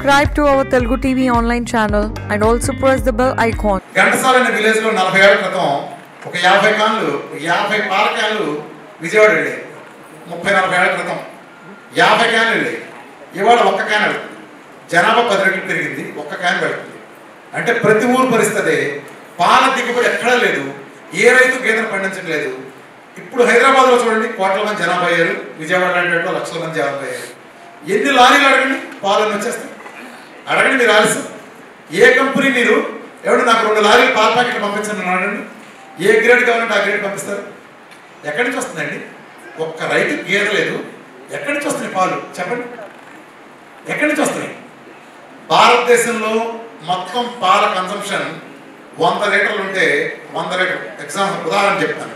Subscribe to our Telugu TV online channel and also press the bell icon Ghantasala అనే విలేజ్లో నలభై ఏళ్ళ క్రితం ఒక యాభై కాన్లు యాభై పాల క్యాన్లు విజయవాడ వెళ్ళాయి. ముప్పై నలభై ఏళ్ళ క్రితం యాభై క్యాన్లు వెళ్ళాయి. ఇవాళ ఒక్క క్యాన్ వెళ్తుంది. జనాభా పది రెట్లు పెరిగింది ఒక్క క్యాన్ వెళ్తుంది. అంటే ప్రతి ఊరు పరిస్థితి పాల దిగుబడి ఎక్కడా లేదు. ఏ రైతు గేదెను పండించట్లేదు. ఇప్పుడు హైదరాబాద్లో చూడండి కోట్ల మంది జనాభా అయ్యారు. విజయవాడ లాంటి లక్షల మంది జనాభా అయ్యారు. ఎన్ని లారీలు అడగండి? పాలను వచ్చేస్తాయి. అడగండి మీరు ఆలస్యం ఏ కంపెనీ మీరు? ఎవడు నాకు రెండు లారీలు పాల ప్యాకెట్లు పంపించండి అడగండి. ఏ గ్రేడ్ కావాలంటే ఆ గ్రేడ్ పంపిస్తారు. ఎక్కడి నుంచి వస్తుందండి ఒక్క రైతు గేద లేదు. ఎక్కడి నుంచి వస్తున్నాయి పాలు? చెప్పండి. ఎక్కడి నుంచి వస్తున్నాయి? భారతదేశంలో మొత్తం పాల కన్సంప్షన్ వంద లీటర్లు ఉంటే వంద లీటర్. ఎగ్జాంపుల్ ఉదాహరణ చెప్తాను.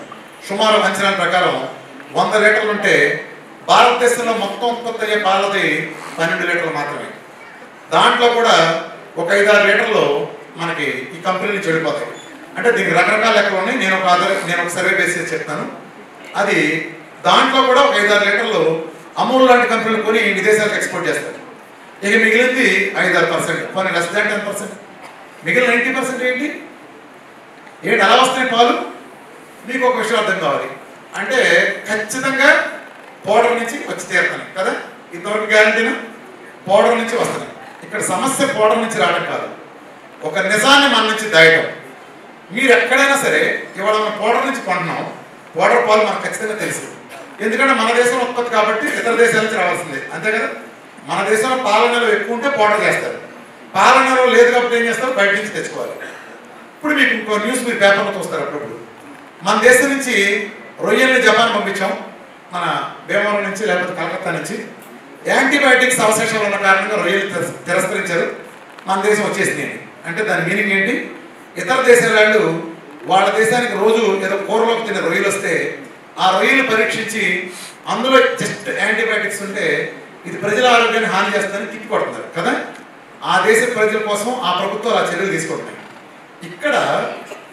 సుమారు అంచనాల ప్రకారం వంద లీటర్లు ఉంటే భారతదేశంలో మొత్తం ఉత్పత్తి అయ్యే పాలది పన్నెండు లీటర్లు మాత్రమే. దాంట్లో కూడా ఒక ఐదారు లీటర్లు మనకి ఈ కంపెనీ నుంచి వెళ్ళిపోతాయి అంటే దీనికి రకరకాల లెక్కలు ఉన్నాయి. నేను ఒక ఆధార నేను ఒక సర్వే బేసిస్ చెప్తాను. అది దాంట్లో కూడా ఒక ఐదారు లీటర్లు అమూల్ లాంటి కంపెనీలు కొని విదేశాలకు ఎక్స్పోర్ట్ చేస్తారు. ఇక మిగిలింది ఐదారు పర్సెంట్. కొన్ని లెస్ దాన్ టెన్ పర్సెంట్. మిగిలిన నైంటీ పర్సెంట్ ఏంటి? ఏంటి ఎలా వస్తాయి పాలు? మీకు ఒక విషయం అర్థం కావాలి. అంటే ఖచ్చితంగా పౌడర్ నుంచి వచ్చి తీరుతాను కదా? ఇంతవరకు గ్యారంటీనా? పౌడర్ నుంచి వస్తున్నాయి ఇక్కడ సమస్య పౌడర్ నుంచి రావడం కాదు. ఒక నిజాన్ని మన నుంచి దాయటం. మీరు ఎక్కడైనా సరే ఇవాళ మనం పౌడర్ నుంచి కొంటున్నాం. పౌడర్ పాలు మనకు ఖచ్చితంగా తెలుసు. ఎందుకంటే మన దేశం ఉత్పత్తి కాబట్టి ఇతర దేశాల నుంచి రావాల్సిందే. అంతే కదా? మన దేశంలో పాల నెలలు ఎక్కువ ఉంటే పౌడర్ చేస్తారు. పాల నెలలు లేదు కాబట్టి ఏం చేస్తారు? బయట నుంచి తెచ్చుకోవాలి. ఇప్పుడు మీకు ఇంకో న్యూస్ మీరు పేపర్లో చూస్తారు అప్పుడప్పుడు. మన దేశం నుంచి రొయ్యల్ని జపాన్ పంపించాం. మన భీమవరం నుంచి లేకపోతే కలకత్తా నుంచి. యాంటీబయాటిక్స్ అవశేషాలు ఉన్న కారణంగా రొయ్యలు తిరస్కరించారు. మన దేశం వచ్చేసింది అంటే దాని మీనింగ్ ఏంటి? ఇతర దేశాల వాళ్ళు వాళ్ళ దేశానికి రోజు ఏదో కూరలోకి తినే రొయ్యలు వస్తే ఆ రొయ్యలు పరీక్షించి అందులో జస్ట్ యాంటీబయాటిక్స్ ఉంటే ఇది ప్రజల ఆరోగ్యాన్ని హాని చేస్తుందని తిప్పి కదా? ఆ దేశ ప్రజల కోసం ఆ ప్రభుత్వాలు ఆ చర్యలు తీసుకుంటున్నాయి. ఇక్కడ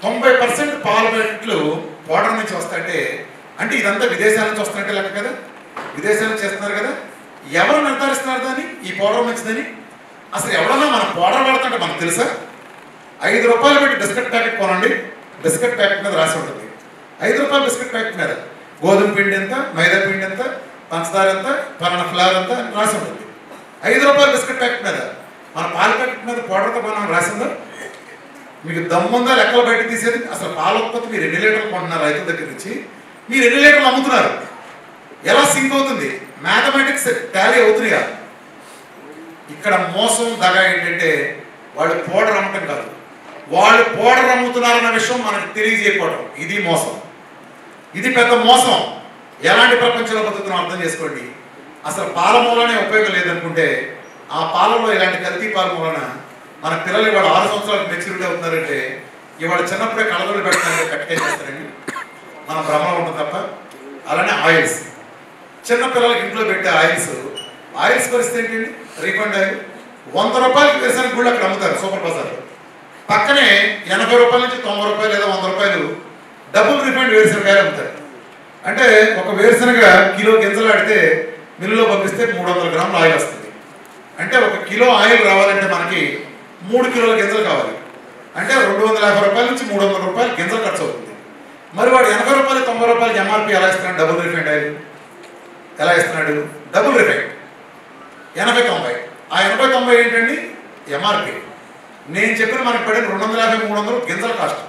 తొంభై పర్సెంట్ పాల ప్యాకెట్లు నుంచి వస్తాయంటే అంటే ఇదంతా విదేశాల నుంచి వస్తున్నట్టే లెక్క కదా? విదేశాల నుంచి చేస్తున్నారు కదా? ఎవరు నిర్ధారిస్తున్నారు దాన్ని? ఈ పౌడర్ మంచిదని అసలు ఎవరన్నా మనం పౌడర్ వాడుతుంటే మనకు తెలుసా? ఐదు రూపాయలు పెట్టి బిస్కెట్ ప్యాకెట్ కొనండి. బిస్కెట్ ప్యాకెట్ మీద రాసి ఉంటుంది. ఐదు రూపాయల బిస్కెట్ ప్యాకెట్ మీద. గోధుమ పిండి ఎంత? మైదా పిండి ఎంత? పంచదార ఎంత? పలానా ఫ్లవర్ ఎంత? రాసి ఉంటుంది. ఐదు రూపాయల బిస్కెట్ ప్యాకెట్ మీద. మన పాల ప్యాకెట్ మీద పౌడర్తో మనం రాసిందా మీకు దమ్ముందా లెక్కలు బయట తీసేది? అసలు పాల ఉత్పత్తి మీరు ఎన్ని లీటర్లు కొంటున్నారు రైతుల దగ్గర నుంచి? మీరు ఎన్ని లీటర్లు అమ్ముతున్నారు? ఎలా సింక్ అవుతుంది? మ్యాథమెటిక్స్ టాలీ అవుతున్నాయా? ఇక్కడ మోసం దగ ఏంటంటే వాళ్ళు పౌడర్ అమ్మటం కాదు. వాళ్ళు పౌడర్ అమ్ముతున్నారన్న విషయం మనకు తెలియజేయకపోవడం ఇది మోసం. ఇది పెద్ద మోసం. ఎలాంటి ప్రపంచంలో బతుకుతున్నాం అర్థం చేసుకోండి. అసలు పాల మూలనే ఉపయోగం లేదనుకుంటే ఆ పాలలో ఇలాంటి కల్తీ పాల మూలన మన పిల్లలు ఇవాళ ఆరు సంవత్సరాలకు మెచ్యూరిటీ అవుతున్నారంటే ఇవాళ చిన్నప్పుడే కలగలు పెట్టడానికి కట్టే చేస్తారండి మన భ్రమలో ఉంటుంది తప్ప అలానే ఆయిల్స్ చిన్న పిల్లలకి ఇంట్లో పెట్టే ఆయిల్స్. ఆయిల్స్ పరిస్థితి ఏంటండి? Refined oil. వంద రూపాయలకి వేరుశనగ గుళ్ళు అక్కడ అమ్ముతారు సూపర్ బజార్లో పక్కనే ఎనభై రూపాయల నుంచి తొంభై రూపాయలు లేదా వంద రూపాయలు డబుల్ రిఫండ్ వేరుశనగాయలు అమ్ముతారు. అంటే ఒక వేరుశనగ కిలో గింజలు ఆడితే మిల్లులో పంపిస్తే మూడు వందల గ్రాముల ఆయిల్ వస్తుంది. అంటే ఒక కిలో ఆయిల్ రావాలంటే మనకి మూడు కిలోల గింజలు కావాలి. అంటే రెండు వందల యాభై రూపాయల నుంచి మూడు వందల రూపాయలు గింజలు ఖర్చు అవుతుంది. మరి వాడు ఎనభై రూపాయలు తొంభై రూపాయలకి ఎంఆర్పి ఎలా ఇస్తున్నాడు డబుల్ రిఫైండ్ ఆయిల్? ఎలా ఇస్తున్నాడు? డబుల్ రిఫైండ్ ఎనభై తొంభై. ఆ ఎనభై తొంభై ఏంటండి? ఎంఆర్పి నేను చెప్పిన మనకి పడిన రెండు వందల యాభై మూడు వందలు గింజల కాస్ట్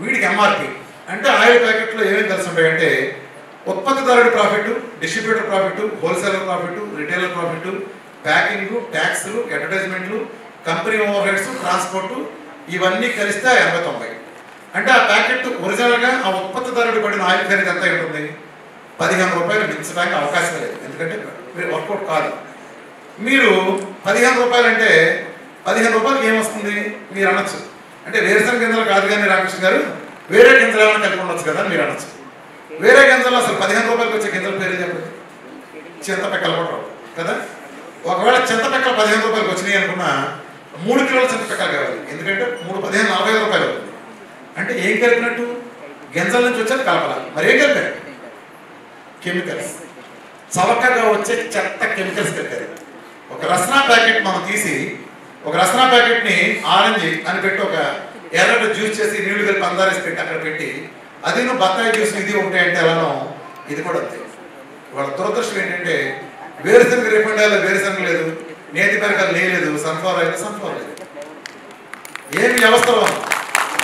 వీడికి ఎంఆర్పి అంటే ఆయిల్ ప్యాకెట్లో ఏమేమి కలిసి ఉంటాయంటే ఉత్పత్తిదారుడి profit distributor profit wholesaler profit retailer profit packing ట్యాక్స్లు అడ్వర్టైజ్మెంట్లు కంపెనీ ఓవర్ హెడ్స్ ట్రాన్స్పోర్ట్ ఇవన్నీ కలిస్తే ఎనభై తొంభై. అంటే ఆ ప్యాకెట్ ఒరిజినల్గా ఆ ఉత్పత్తిదారుడు పడిన ఆయిల్ ఖరీదు ఎంత ఉంటుంది? పదిహేను రూపాయలు మించడానికి అవకాశం లేదు. ఎందుకంటే వర్కౌట్ కాదు. మీరు పదిహేను రూపాయలు అంటే పదిహేను రూపాయలకి ఏమొస్తుంది? మీరు అనొచ్చు. అంటే వేరుశనగ గింజలు కాదు కానీ రామకృష్ణ గారు వేరే గింజలు ఏమైనా కలిపి ఉండొచ్చు కదా మీరు అనొచ్చు. వేరే గింజలు అసలు పదిహేను రూపాయలకి వచ్చే గింజల పేరు చెప్పండి? చింతపెక్కలు కూడా కదా? ఒకవేళ చింతపెక్కలు పదిహేను రూపాయలకి వచ్చినాయి అనుకున్నా మూడు కిలోల చింతపెక్కలు కావాలి. ఎందుకంటే మూడు పదిహేను నలభై రూపాయలు అవుతుంది. అంటే ఏం కలిపినట్టు? గింజల నుంచి వచ్చేది కలపల. మరి ఏం కలిపారు? కెమికల్స్ చవకగా వచ్చే చెత్త కెమికల్స్ పెట్టారు ఒక రసనా ప్యాకెట్ మనం తీసి ఒక రసనా ప్యాకెట్ని ఆరెంజ్ అని పెట్టి ఒక ఎర్రటి జ్యూస్ చేసి నీళ్ళు కలిపి అందారేసి పెట్టి అక్కడ పెట్టి అది నువ్వు బత్తాయి జ్యూస్ ఇది ఉంటాయంటే ఎలానో ఇది కూడా అంతే. వాళ్ళ దురదృష్టం ఏంటంటే వేరుశనగ రిఫండ్ అయ్యేలా వేరుశనగ లేదు నేతి పెరగలు లేదు సన్ఫ్లవర్ అయితే సన్ఫ్లవర్ లేదు. ఏమి వ్యవస్థలో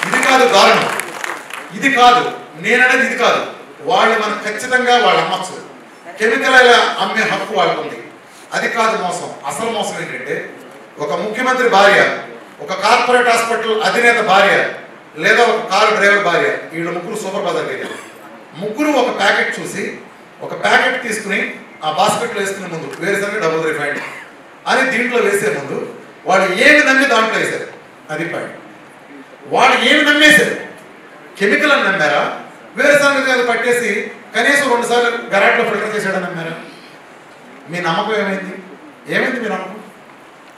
ఇది కాదు దారుణం ఇది కాదు. నేననేది ఇది కాదు. వాళ్ళు మనం ఖచ్చితంగా వాళ్ళు అమ్మచ్చు. కెమికల్ ఇలా అమ్మే హక్కు వాళ్ళకు ఉంది అది కాదు మోసం. అసలు మోసం ఏంటంటే ఒక ముఖ్యమంత్రి భార్య ఒక కార్పొరేట్ హాస్పిటల్ అధినేత భార్య లేదా ఒక కారు డ్రైవర్ భార్య వీళ్ళు ముగ్గురు సూపర్ బజార్ వెళ్ళారు. ముగ్గురు ఒక ప్యాకెట్ చూసి ఒక ప్యాకెట్ తీసుకుని ఆ బాస్కెట్లో వేసుకునే ముందు వేరేసరికి డబుల్ రిఫైండ్ అని దీంట్లో వేసే ముందు వాళ్ళు ఏమి నమ్మి దాంట్లో వేశారు? అది పాయింట్ వాళ్ళు ఏమి నమ్మేశారు? కెమికల్ అని నమ్మారా? వేరుశనగ మీద పట్టేసి కనీసం రెండు సార్లు గరాట్లో ఫిల్టర్ చేశాడని నమ్మారా? మీ నమ్మకం ఏమైంది? ఏమైంది మీ నమ్మకం?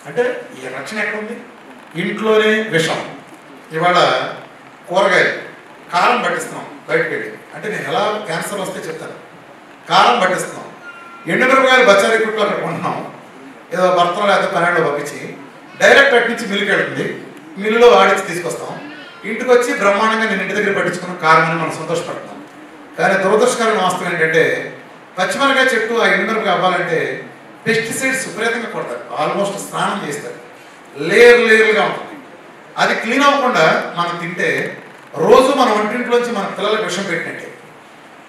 అంటే ఈ రక్షణ ఎక్కడుంది? ఇంట్లోనే విషం. ఇవాళ కూరగాయలు కారం పట్టిస్తున్నాం బయటకు వెళ్ళి అంటే నేను ఎలా క్యాన్సర్ వస్తే చెప్తాను. కారం పట్టిస్తున్నాం. ఎండుమిరపకాయలు బచ్చారి కుట్లో అక్కడ కొంటున్నాం ఏదో భర్తలో లేకపోతే పన్నెండులో పంపించి డైరెక్ట్ అట్నుంచి మిల్లుకి వెళ్తుంది. మిల్లులో వాడించి తీసుకొస్తాం. ఇంటికి వచ్చి బ్రహ్మాండంగా నేను ఇంటి దగ్గర పట్టించుకున్న కారణం మనం సంతోషపడతాం. కానీ దురదృష్టకరమైన వాస్తవం ఏంటంటే పచ్చిమిరకాయ చెట్టు ఆ ఎండుమిరపకాయ అవ్వాలంటే పెస్టిసైడ్స్ విపరీతంగా కొడతారు. ఆల్మోస్ట్ స్నానం చేస్తారు. లేయర్ లేయర్గా ఉంటుంది. అది క్లీన్ అవ్వకుండా మనం తింటే రోజు మన వంటింట్లోంచి మన పిల్లలకు విషం పెట్టినట్టే.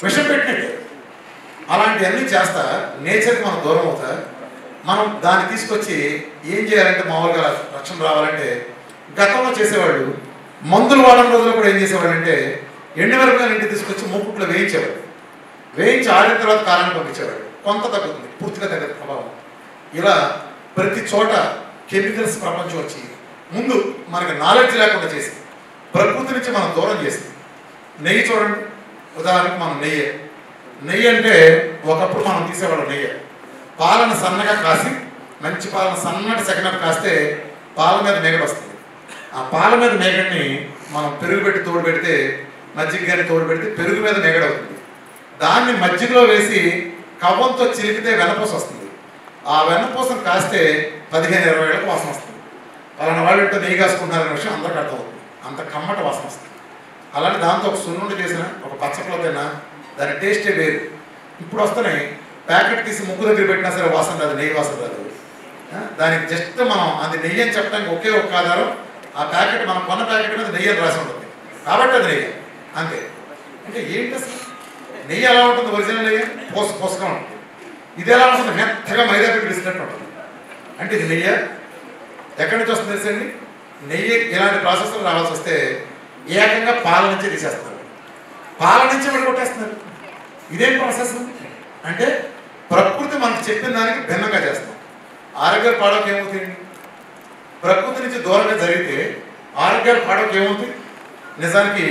విషం పెట్టినట్టే. అలాంటివన్నీ చేస్తా నేచర్కి మనం దూరం అవుతా. మనం దాన్ని తీసుకొచ్చి ఏం చేయాలంటే మామూలుగా రక్షణ రావాలంటే గతంలో చేసేవాళ్ళు మందులు వాడడం రోజుల్లో కూడా ఏం చేసేవాడంటే ఎండి వరకు ఇంటికి తీసుకొచ్చి మూకుట్లో వేయించేవాడు వేయించి ఆడిన తర్వాత కారాన్ని పంపించేవాడు కొంత తగ్గుతుంది పూర్తిగా తగ్గదు ప్రభావం. ఇలా ప్రతి చోట కెమికల్స్ ప్రపంచం వచ్చి ముందు మనకి నాలెడ్జ్ లేకుండా చేసి ప్రకృతి నుంచి మనం దూరం చేసి నెయ్యి చూడండి. ఉదాహరణకు మనం నెయ్యి. నెయ్యి అంటే ఒకప్పుడు మనం తీసేవాళ్ళం నెయ్యి. పాలను సన్నగా కాసి మంచి పాలను సన్నటి సెకండ్ కాస్తే పాల మీద మేగడ వస్తుంది. ఆ పాల మీద మేగడిని మనం పెరుగు పెట్టి తోడు పెడితే మజ్జిగ కానీ తోడు పెడితే పెరుగు మీద మేగడ అవుతుంది దాన్ని మజ్జిగలో వేసి కవ్వంతో చిలికితే వెన్నపూస వస్తుంది. ఆ వెన్నపూసం కాస్తే పదిహేను ఇరవై ఏళ్ళకు వాసన వస్తుంది. పలానా వాళ్ళు ఇంట్లో నెయ్యి కాసుకుంటారనే విషయం అందరికీ అర్థమవుతుంది. అంత కమ్మట వాసన వస్తుంది. అలాంటి దాంతో ఒక సున్నుండి చేసిన ఒక పచ్చట్లో తిన్నా దాని టేస్టే వేరు. ఇప్పుడు వస్తున్నాయి. ప్యాకెట్ తీసి ముగ్గు దగ్గర పెట్టినా సరే వాసన రాదు నెయ్యి వాసన రాదు. దానికి జస్ట్ మనం అది నెయ్యి అని చెప్పడానికి ఒకే ఒక ఆధారం ఆ ప్యాకెట్ మనం కొన్న ప్యాకెట్ మీద నెయ్యి రాసి ఉంటుంది. కాబట్టి అది నెయ్యి. అంతే. అంటే ఏంటి అసలు? నెయ్యి ఎలా ఉంటుంది? ఒరిజినల్ నెయ్యి? పోస పోసగా ఉంటుంది. ఇది ఎలా ఉంటుంది? మెత్తగా మైదా పెట్టి విసినట్టు ఉంటుంది. అంటే ఇది నెయ్యి? ఎక్కడి నుంచి వస్తుంది తెలుసండి నెయ్యి ఇలాంటి ప్రాసెస్లో రావాల్సి వస్తే ఏకంగా పాల నుంచి తీసేస్తారు. పాల నుంచి కూడా కొట్టేస్తున్నారు. ఇదేం ప్రాసెస్? అంటే ప్రకృతి మనకు చెప్పిన దానికి భిన్నంగా చేస్తాం. ఆరోగ్యాలు పాడవకి ఏమవుతుంది ప్రకృతి నుంచి దూరంగా జరిగితే ఆరోగ్యాలు పాడవకి ఏమవుతుంది నిజానికి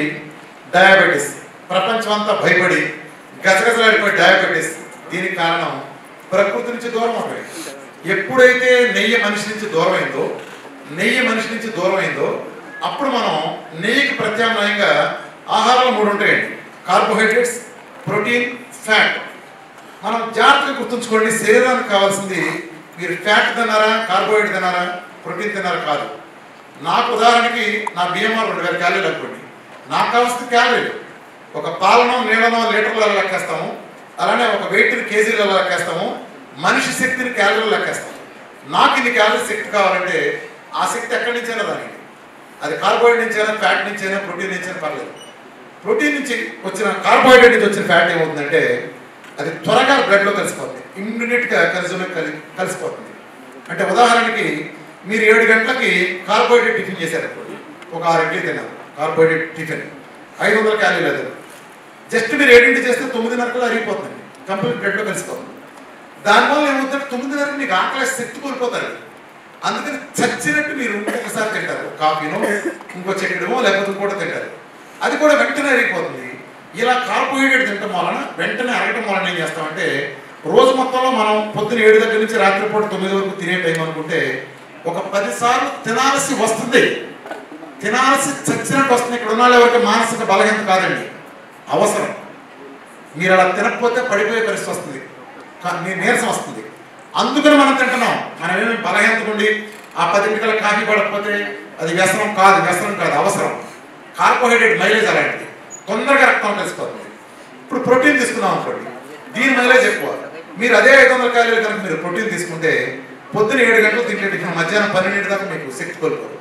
డయాబెటీస్ ప్రపంచం అంతా భయపడి గజగజలాడిపోయి డయాబెటీస్ దీనికి కారణం ప్రకృతి నుంచి దూరం అవుతాయి ఎప్పుడైతే నెయ్యి మనిషి నుంచి దూరం అయిందో నెయ్యి మనిషి నుంచి దూరం అయిందో అప్పుడు మనం నెయ్యికి ప్రత్యామ్నాయంగా ఆహారాలు మూడు ఉంటాయండి. కార్బోహైడ్రేట్స్ ప్రోటీన్ ఫ్యాట్ మనం జాగ్రత్తగా గుర్తుంచుకోండి శరీరానికి కావాల్సింది మీరు ఫ్యాట్ తిన్నారా కార్బోహైడ్రేట్ తిన్నారా? ప్రోటీన్ తిన్నారు కాదు. నాకు ఉదాహరణకి నా బిఎంఆర్ రెండు వేల క్యాలరీలు అనుకోండి. నాకు కావాల్సిన క్యాలరీలు ఒక పాలనో నీళ్ళనో లీటర్లలో లెక్కేస్తాము. అలానే ఒక వెయిట్ని కేజీలలో లెక్కేస్తాము. మనిషి శక్తిని క్యాలరీలు లెక్కేస్తాము. నాకు ఇన్ని క్యాలరీ శక్తి కావాలంటే ఆ శక్తి ఎక్కడి నుంచైనా దానికి అది కార్బోహైడ్రేట్ నుంచైనా ఫ్యాట్ నుంచైనా ప్రోటీన్ నుంచైనా పర్లేదు. ప్రోటీన్ నుంచి వచ్చిన కార్బోహైడ్రేట్ నుంచి వచ్చిన ఫ్యాట్ ఏమవుతుందంటే అది త్వరగా బ్లడ్లో కలిసిపోతుంది. ఇమ్మీడియట్గా కన్జ్యూమ్ కలిసిపోతుంది. అంటే ఉదాహరణకి మీరు ఏడు గంటలకి కార్బోహైడ్రేట్ టిఫిన్ చేశారనుకోండి ఒక ఆరు గంటలు తిన్నారు కార్బోహైడ్రేట్ టిఫిన్. ఐదు వందల క్యాలీలు అది. జస్ట్ మీరు ఏడింటి చేస్తే తొమ్మిదిన్నరకు అరిగిపోతుంది. కంప్లీట్ బ్లడ్లో కలిసిపోతుంది. దానివల్ల ఏమవుతుందంటే తొమ్మిదిన్నరకు మీకు ఆకలి శక్తి కోల్పోతారు. అందుకని చచ్చినట్టు మీరు ఒకసారి తింటారు. కాఫీనో ఇంకో చెక్కడమో లేకపోతే ఇంకోటి తింటారు. అది కూడా వెంటనే అరిగిపోతుంది. ఇలా కార్బోహైడ్రేట్ తినటం వలన వెంటనే అరగటం వలన ఏం చేస్తామంటే రోజు మొత్తంలో మనం పొద్దున ఏడు దగ్గర నుంచి రాత్రిపూట తొమ్మిది వరకు తినే టైం అనుకుంటే ఒక పదిసార్లు తినాల్సి వస్తుంది. తినాల్సి చచ్చినట్టు వస్తుంది. ఇక్కడ ఉన్న ఎవరికి మానసిక బలహీనత కాదండి. అవసరం. మీరు అలా తినకపోతే పడిపోయే పరిస్థితి వస్తుంది. కా- మీ నీరసం వస్తుంది. అందుకని మనం తింటున్నాం. మనం ఏమి బలహీనతకుండి ఆ పదింటికల కాఫీ పడకపోతే అది వ్యసనం కాదు వ్యసనం కాదు అవసరం. కార్బోహైడ్రేట్ మైలేజ్ అలాంటిది. తొందరగా రక్తం కలిసిపోతుంది. ఇప్పుడు ప్రోటీన్ తీసుకుందాం అనుకోండి. దీని మైలేజ్ ఎక్కువ. మీరు అదే ఐదు వందల క్యాలరీలు కనుక మీరు ప్రోటీన్ తీసుకుంటే పొద్దున ఏడు గంటలు తింటే టిఫిన్ మధ్యాహ్నం పన్నెండు దాకా మీకు శక్తి కోల్పోరు.